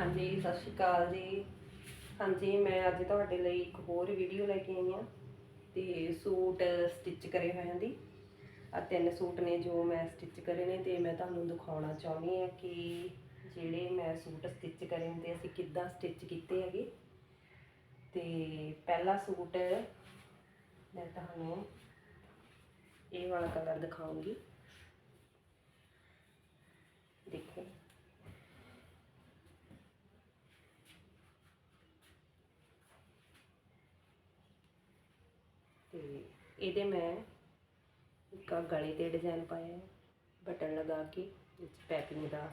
ਹਾਂਜੀ, ਸਤਿ ਸ਼੍ਰੀ ਅਕਾਲ ਜੀ। ਹਾਂਜੀ, ਮੈਂ ਅੱਜ ਤੁਹਾਡੇ ਲਈ ਇੱਕ ਹੋਰ ਵੀਡੀਓ ਲੈ ਕੇ ਆਈ ਹਾਂ ਤੇ ਸੂਟ ਸਟਿਚ ਕਰੇ ਹੋਇਆਂ ਦੀ। ਆ ਤਿੰਨ ਸੂਟ ਨੇ ਜੋ ਮੈਂ ਸਟਿਚ ਕਰੇ ਨੇ ਤੇ ਮੈਂ ਤੁਹਾਨੂੰ ਦਿਖਾਉਣਾ ਚਾਹੁੰਦੀ ਹਾਂ ਕਿ ਜਿਹੜੇ ਮੈਂ ਸੂਟ ਸਟਿਚ ਕਰੇ ਨੇ ਤੇ ਅਸੀਂ ਕਿੱਦਾਂ ਸਟਿਚ ਕੀਤੇ ਹੈਗੇ। ਤੇ ਪਹਿਲਾ ਸੂਟ ਮੈਂ ਤੁਹਾਨੂੰ ਇਹ ਵਾਲਾ ਕਲਰ ਦਿਖਾਉਂਗੀ। ਦੇਖੋ। ਤੇ ਇਹਦੇ ਮੈਂ ਇੱਕ ਗਲੇ ਤੇ ਡਿਜ਼ਾਈਨ ਪਾਇਆ ਹੈ, ਬਟਨ ਲਗਾ ਕੇ, ਵਿੱਚ ਪੈਕਿੰਗ ਦਾ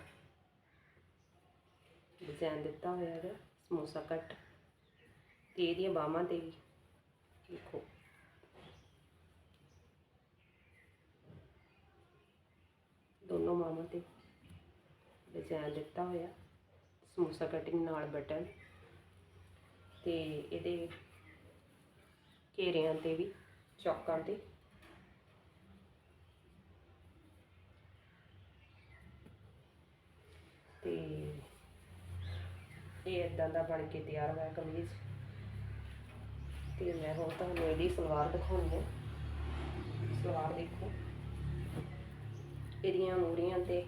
ਡਿਜ਼ਾਈਨ ਦਿੱਤਾ ਹੋਇਆ ਹੈਗਾ, ਸਮੋਸਾ ਕੱਟ। ਤੇ ਇਹਦੀਆਂ ਬਾਹਾਂ ਤੇ ਵੀ ਦੇਖੋ। ਦੋਨੋਂ ਬਾਹਾਂ ਤੇ ਡਿਜ਼ਾਈਨ ਦਿੱਤਾ ਹੋਇਆ, ਸਮੋਸਾ ਕਟਿੰਗ ਨਾਲ ਬਟਨ। ਤੇ ਇਹਦੇ ਘੇਰਿਆਂ ਤੇ ਵੀ, ਚੌਕਾਂ ਤੇ। ਤੇ ਇਹ ਇਦਾਂ ਦਾ ਬਣ ਕੇ ਤਿਆਰ ਹੋਇਆ ਕਮੀਜ਼। ਤੇ ਮੈਂ ਹੁਣ ਤੁਹਾਨੂੰ ਇਹਦੀ ਸਲਵਾਰ ਦਿਖਾਉਂਦੀ ਹਾਂ। ਸਲਵਾਰ ਦੇਖੋ। ਇਹਦੀਆਂ ਮੂਰੀਆਂ ਤੇ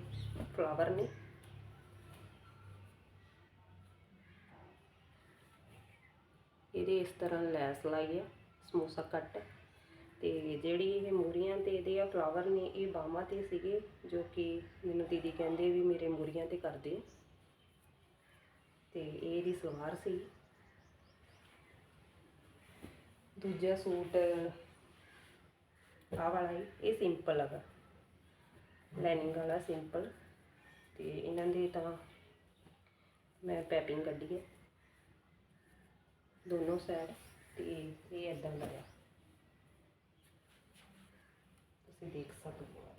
ਫਲਾਵਰ ਨੇ। ਇਹਦੇ ਇਸ ਤਰ੍ਹਾਂ ਲੈਸ ਲਾਈ ਹੈ ਸਮੋਸਾ ਕੱਟ। ਤੇ ਜਿਹੜੀ ਇਹ ਮੂਰੀਆਂ ਤੇ ਇਹਦੇ ਆ ਫਲਾਵਰ ਨੇ, ਇਹ ਬਾਹਾਂ ਤੇ ਸੀਗੇ, ਜੋ ਕਿ ਮੈਨੂੰ ਦੀਦੀ ਕਹਿੰਦੇ ਵੀ ਮੇਰੇ ਮੂਰੀਆਂ ਤੇ ਕਰ ਦਿਓ। ਤੇ ਇਹ ਇਹਦੀ ਸਲਵਾਰ ਸੀ। ਦੂਜਾ ਸੂਟ, ਆਹ ਵਾਲਾ ਹੀ, ਇਹ ਸਿੰਪਲ ਹੈਗਾ। ਲਾਈਨਿੰਗ ਵਾਲਾ ਸਿੰਪਲ ਤੇ ਇਹਨਾਂ ਦੇ ਤਾਂ ਮੈਂ ਪੈਪਿੰਗ ਕੱਢੀ ਹੈ। ਦੋਨੋਂ ਸਾਈਡ ਤੇ ਇਹ ਇਦਾਂ ਦਾ ਆ। ਤੁਸੀਂ ਦੇਖ ਸਕਦੇ ਹੋ।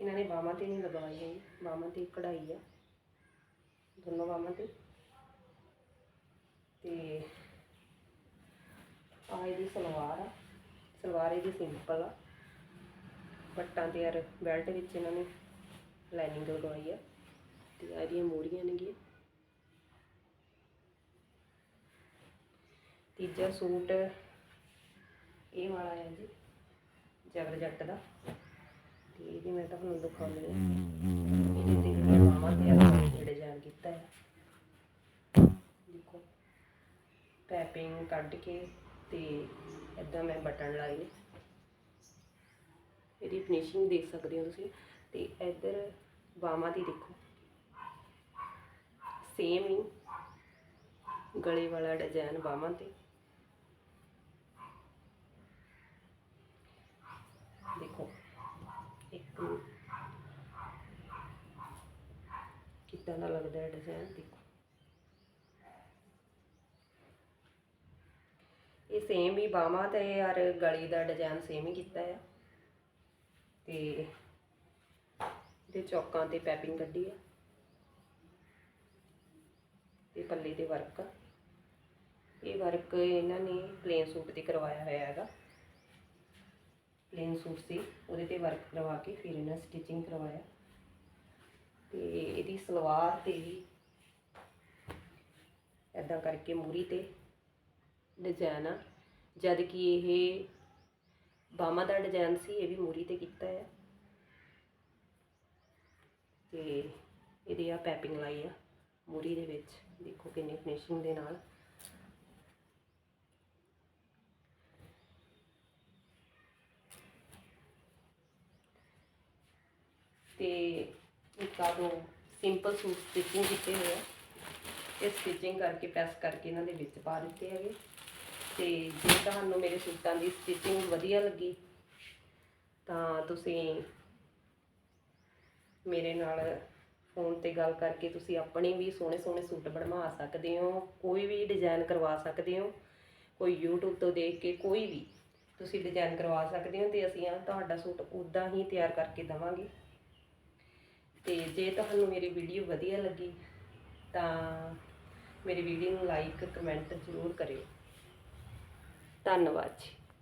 ਇਹਨਾਂ ਨੇ ਬਾਹਾਂ ਤੇ ਨਹੀਂ ਲਗਵਾਈ ਹੈ ਬਾਹਾਂ ਤੇ ਕਢਾਈ ਆ। ਦੋਨੋਂ ਬਾਹਾਂ ਤੇ। ਤੇ ਆ ਇਹਦੀ ਸਲਵਾਰ ਆ। ਸਲਵਾਰ ਇਹਦੀ ਸਿੰਪਲ ਆ। ਪੱਟਾਂ ਤੇ ਯਾਰ ਬੈਲਟ ਵਿੱਚ ਇਹਨਾਂ ਨੇ ਲਾਈਨਿੰਗ ਲਗਵਾਈ ਆ। ਤੇ ਆ ਇਹਦੀਆਂ ਮੋਰੀਆਂ ਨੇਗੀਆਂ। ਤੀਜਾ ਸੂਟ, ਇਹ ਵਾਲਾ ਹੈ ਜੀ ਜਬਰ ਜੱਟ ਦਾ। ਤੇ ਇਹਦੀ ਮੈਂ ਤੁਹਾਨੂੰ ਦਿਖਾਉਂਦੀ ਹਾਂ। ਇਹਦੇ ਤੇ ਜਿਹੜਾ ਮਾਮਾ ਤੇ ਆ ਡਿਜ਼ਾਈਨ ਕੀਤਾ ਹੈ। ਦੇਖੋ, ਪੈਪਿੰਗ ਕੱਢ ਕੇ ਤੇ ਇਦਾਂ ਮੈਂ ਬਟਨ ਲਾਏ ਇਹਦੀ ਫਿਨਿਸ਼ਿੰਗ ਦੇਖ ਸਕਦੇ ਹੋ ਤੁਸੀਂ। ਤੇ ਇੱਧਰ ਬਾਹਾਂ ਦੀ ਦੇਖੋ। ਸੇਮ ਹੀ ਗਲੇ ਵਾਲਾ ਡਿਜ਼ਾਈਨ ਬਾਹਾਂ ਤੇ। ਦੇਖੋ। ਇੱਕ ਕਿੱਦਾਂ ਦਾ ਲੱਗਦਾ ਹੈ ਡਿਜ਼ਾਈਨ ਦੇਖੋ। ਇਹ ਸੇਮ ਹੀ ਬਾਹਾਂ ਤੇ ਯਾਰ ਗਲੀ ਦਾ ਡਿਜ਼ਾਈਨ ਸੇਮ ਹੀ ਕੀਤਾ ਆ ਤੇ ਇਹਦੇ ਚੌਕਾਂ ਤੇ ਪੈਪਿੰਗ ਕੱਢੀ ਆ ਤੇ ਪੱਲੇ ਦੇ ਵਰਕ ਇਹ ਵਰਕ ਇਹਨਾਂ ਨੇ ਪਲੇਨ ਸੂਟ ਤੇ ਕਰਵਾਇਆ ਹੋਇਆ ਹੈਗਾ। ਪਲੇਨ ਸੂਟ ਸੀ, ਉਹਦੇ ਤੇ ਵਰਕ ਕਰਵਾ ਕੇ ਫਿਰ ਇਹਨਾਂ ਸਟਿਚਿੰਗ ਕਰਵਾਇਆ। ਤੇ ਇਹਦੀ ਸਲਵਾਰ ਤੇ ਵੀ ਐਦਾਂ ਕਰਕੇ ਮੂਰੀ ਤੇ ਡਿਜ਼ਾਈਨ ਆ। ਜਦ ਕਿ ਇਹ ਬਾਹਾਂ ਦਾ ਡਿਜ਼ਾਈਨ ਸੀ, ਇਹ ਵੀ ਮੂਰੀ ਤੇ ਕੀਤਾ ਹੈ ਤੇ ਇਹਦੇ ਆ ਪੈਪਿੰਗ ਲਾਈ ਆ, ਮੂਰੀ ਦੇ ਵਿੱਚ। ਦੇਖੋ ਕਿੰਨੀ ਫਿਨਿਸ਼ਿੰਗ ਦੇ ਨਾਲ। ਤੇ ਇੱਕ ਆ ਦੋ ਸਿੰਪਲ ਸੂਟ ਸਟਿਚਿੰਗ ਕੀਤੇ ਹੋਏ ਆ। ਇਹ ਸਟਿਚਿੰਗ ਕਰਕੇ ਪ੍ਰੈਸ ਕਰਕੇ ਇਹਨਾਂ ਦੇ ਵਿੱਚ ਪਾ ਦਿੱਤੇ ਹੈਗੇ। ਤੇ ਜੇ ਤੁਹਾਨੂੰ ਮੇਰੇ ਸੂਟਾਂ ਦੀ ਸਟਿਚਿੰਗ ਵਧੀਆ ਲੱਗੀ, ਤਾਂ ਤੁਸੀਂ ਮੇਰੇ ਨਾਲ ਫੋਨ ਤੇ ਗੱਲ ਕਰਕੇ ਤੁਸੀਂ ਆਪਣੇ ਵੀ ਸੋਹਣੇ ਸੋਹਣੇ ਸੂਟ ਬਣਵਾ ਸਕਦੇ ਹੋ, ਕੋਈ ਵੀ ਡਿਜ਼ਾਈਨ ਕਰਵਾ ਸਕਦੇ ਹੋ, ਕੋਈ YouTube ਤੋਂ ਦੇਖ ਕੇ ਕੋਈ ਵੀ ਤੁਸੀਂ ਡਿਜ਼ਾਈਨ ਕਰਵਾ ਸਕਦੇ ਹੋ ਤੇ ਅਸੀਂ ਆ ਤੁਹਾਡਾ ਸੂਟ ਉਦਾਂ ਹੀ ਤਿਆਰ ਕਰਕੇ ਦਵਾਂਗੇ। ਤੇ ਜੇ ਤੁਹਾਨੂੰ ਮੇਰੀ ਵੀਡੀਓ ਵਧੀਆ ਲੱਗੀ, ਤਾਂ ਮੇਰੀ ਵੀਡੀਓ ਨੂੰ ਲਾਈਕ ਕਮੈਂਟ ਜ਼ਰੂਰ ਕਰਿਓ। ਧੰਨਵਾਦ ਜੀ।